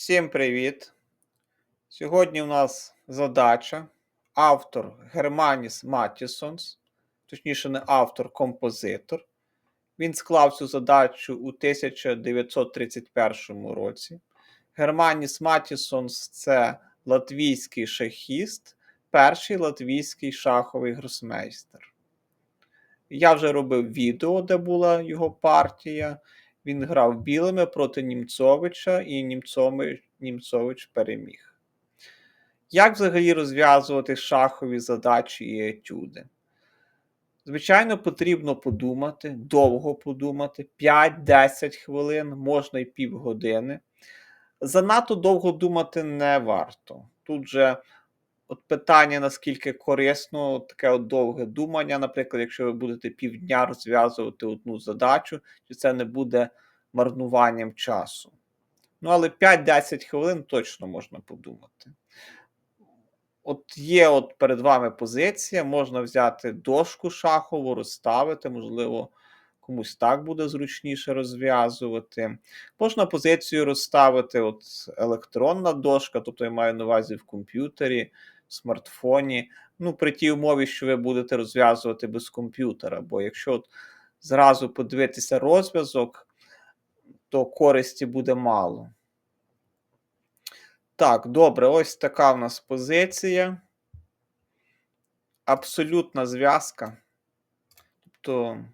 Всім привіт! Сьогодні у нас задача. Автор Германіс Матісонс, точніше, не автор, композитор. Він склав цю задачу у 1931 році. Германіс Матісонс це латвійський шахіст, перший латвійський шаховий гросмейстер. Я вже робив відео, де була його партія. Він грав білими проти Німцовича, і Німцович, Німцович переміг. Як взагалі розв'язувати шахові задачі і етюди? Звичайно, потрібно подумати, довго подумати, 5-10 хвилин, можна й півгодини. Занадто довго думати не варто. Тут же от питання, наскільки корисно таке от довге думання, наприклад, якщо ви будете півдня розв'язувати одну задачу, чи це не буде марнуванням часу. Ну, але 5-10 хвилин точно можна подумати. От є от перед вами позиція, можна взяти дошку шахову, розставити, можливо, комусь так буде зручніше розв'язувати. Можна позицію розставити от електронна дошка, тобто я маю на увазі в комп'ютері, смартфоні. Ну, при тій умові, що ви будете розв'язувати без комп'ютера. Бо якщо от зразу подивитися розв'язок, то користі буде мало. Так, добре, ось така в нас позиція. Абсолютна зв'язка. Тобто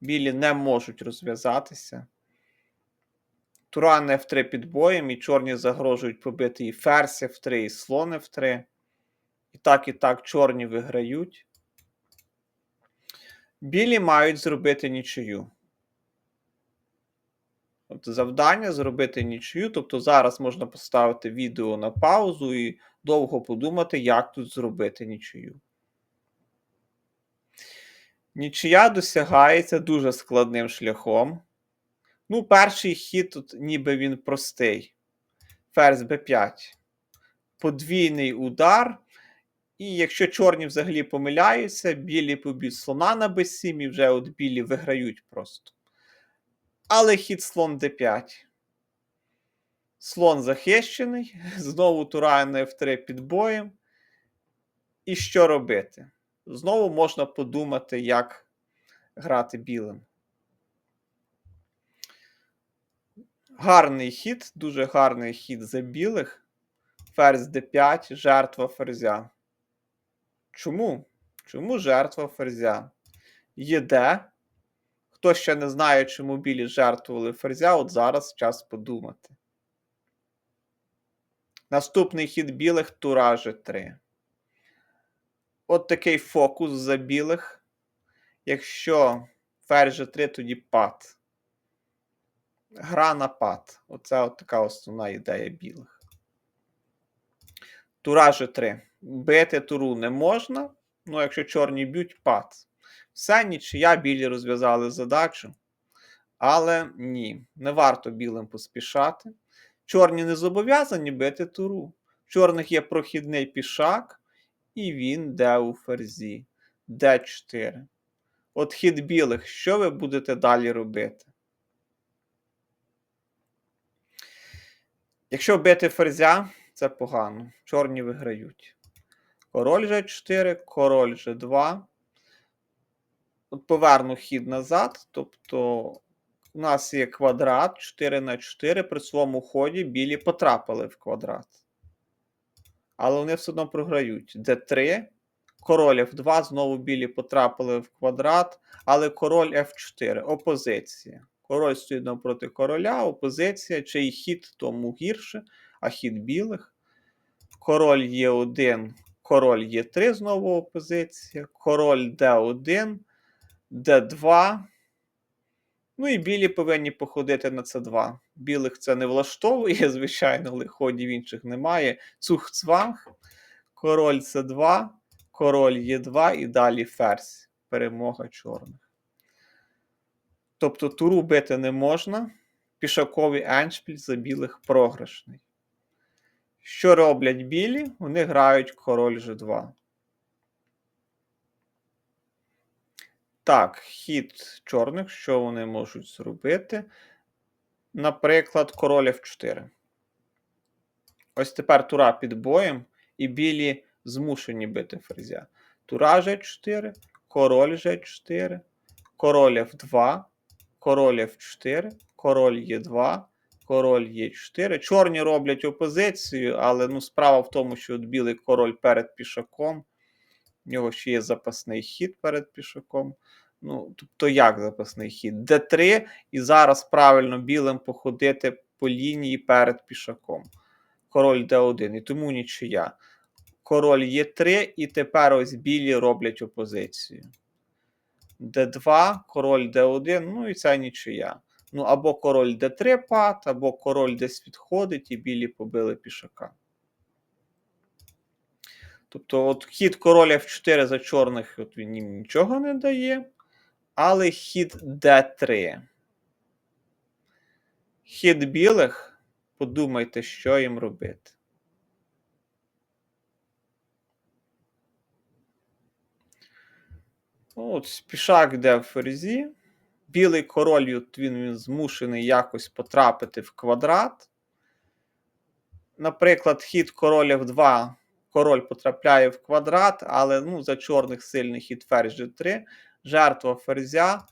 білі не можуть розв'язатися. Туран F3 під боєм, і чорні загрожують побити і ферзь F3, і слон F3. І так, і так, чорні виграють. Білі мають зробити нічию. От завдання зробити нічию. Тобто зараз можна поставити відео на паузу і довго подумати, як тут зробити нічию. Нічия досягається дуже складним шляхом. Ну, перший хід тут ніби він простий. Ферзь b5. Подвійний удар. І якщо чорні взагалі помиляються, білі поб'ють слона на b7 і вже от білі виграють просто. Але хід слон d5. Слон захищений. Знову турає на f3 під боєм. І що робити? Знову можна подумати, як грати білим. Гарний хід, дуже гарний хід за білих. Ферзь d5, жертва ферзя. Чому? Чому жертва ферзя? Єде. Хто ще не знає, чому білі жертвували ферзя, от зараз час подумати. Наступний хід білих тура G3. От такий фокус за білих. Якщо ферзь G3, тоді пад. Гра на пад. Оце от така основна ідея білих. Тура G3. Бити туру не можна. Ну, якщо чорні б'ють, пад. Все нічия, білі розв'язали задачу. Але ні, не варто білим поспішати. Чорні не зобов'язані бити туру. В чорних є прохідний пішак, і він йде у ферзі. Д4. От хід білих, що ви будете далі робити? Якщо бити ферзя, це погано. Чорні виграють. Король G4, король G2. От поверну хід назад. Тобто, у нас є квадрат 4 на 4. При своєму ході білі потрапили в квадрат. Але вони все одно програють. d3. Король F2. Знову білі потрапили в квадрат. Але король F4. Опозиція. Король стоїть навпроти короля, опозиція. Чий хід, тому гірше, а хід білих. Король Е1, король Е3, знову опозиція. Король Д1, Д2. Ну і білі повинні походити на С2. Білих це не влаштовує, звичайно, але ходів інших немає. Цух-цванг, король С2, король Е2 і далі ферзь. Перемога чорних. Тобто туру бити не можна. Пішаковий еншпіль за білих програшний. Що роблять білі? Вони грають король G2. Так, хід чорних, що вони можуть зробити? Наприклад, король F4. Ось тепер тура під боєм, і білі змушені бити ферзя. Тура G4, король G4, король F2, король F4, король Е2, король Е4. Чорні роблять опозицію, але ну, справа в тому, що от білий король перед пішаком. В нього ще є запасний хід перед пішаком. Ну, тобто, як запасний хід? Д3, і зараз правильно білим походити по лінії перед пішаком. Король Д1, і тому нічия. Король Е3, і тепер ось білі роблять опозицію. Д2, король Д1, ну і це нічия. Ну, або король Д3 пад, або король десь відходить, і білі побили пішака. Тобто, от хід короля F4 за чорних от він їм нічого не дає. Але хід D3. Хід білих, подумайте, що їм робити. От пішак йде в ферзі. Білий король, він, він змушений якось потрапити в квадрат. Наприклад, хід король F2, король потрапляє в квадрат, але ну, за чорних сильний хід ферзь G3, жертва ферзя.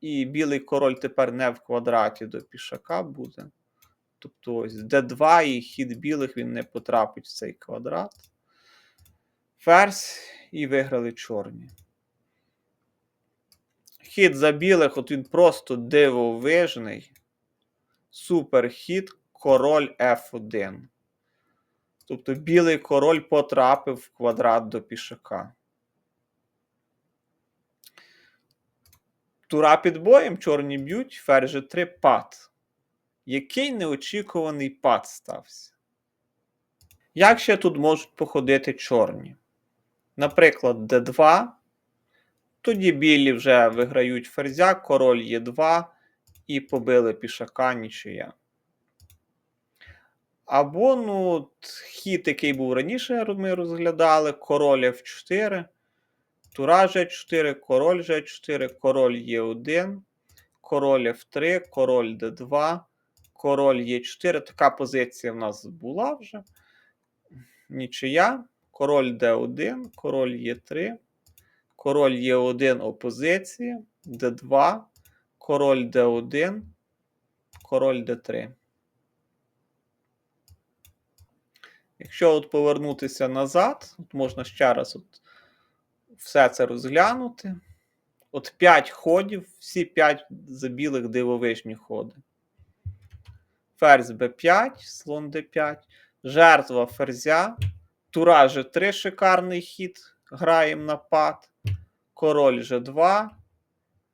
І білий король тепер не в квадраті до пішака буде. Тобто ось d2 і хід білих він не потрапить в цей квадрат. Ферзь і виграли чорні. Хід за білих, от він просто дивовижний. Супер хід король F1. Тобто білий король потрапив в квадрат до пішака. Тура під боєм, чорні б'ють, ферзь G3 пад. Який неочікуваний пад стався? Як ще тут можуть походити чорні? Наприклад, d2. Тоді білі вже виграють ферзя, король Е2 і побили пішака нічия. Або ну, хід, який був раніше, ми розглядали, король F4, тура G4, король G4, король Е1, король F3, король D2, король Е4. Така позиція в нас була вже. Нічия. Король Д1, король Е3, король Е1 опозиція, Д2, король Д1, король Д3. Якщо от повернутися назад, от можна ще раз от все це розглянути. От 5 ходів, всі 5 за білих дивовижні ходи. Ферзь Б5, слон Д5, жертва ферзя, тура Ж3 шикарний хід. Граємо на пад, король Ж2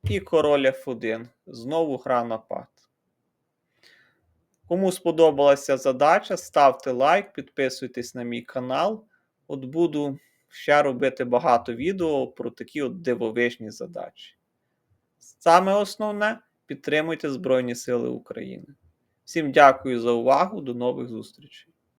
і король Ф1. Знову гра на пад. Кому сподобалася задача, ставте лайк, підписуйтесь на мій канал. От буду ще робити багато відео про такі от дивовижні задачі. Саме основне підтримуйте Збройні Сили України. Всім дякую за увагу, до нових зустрічей!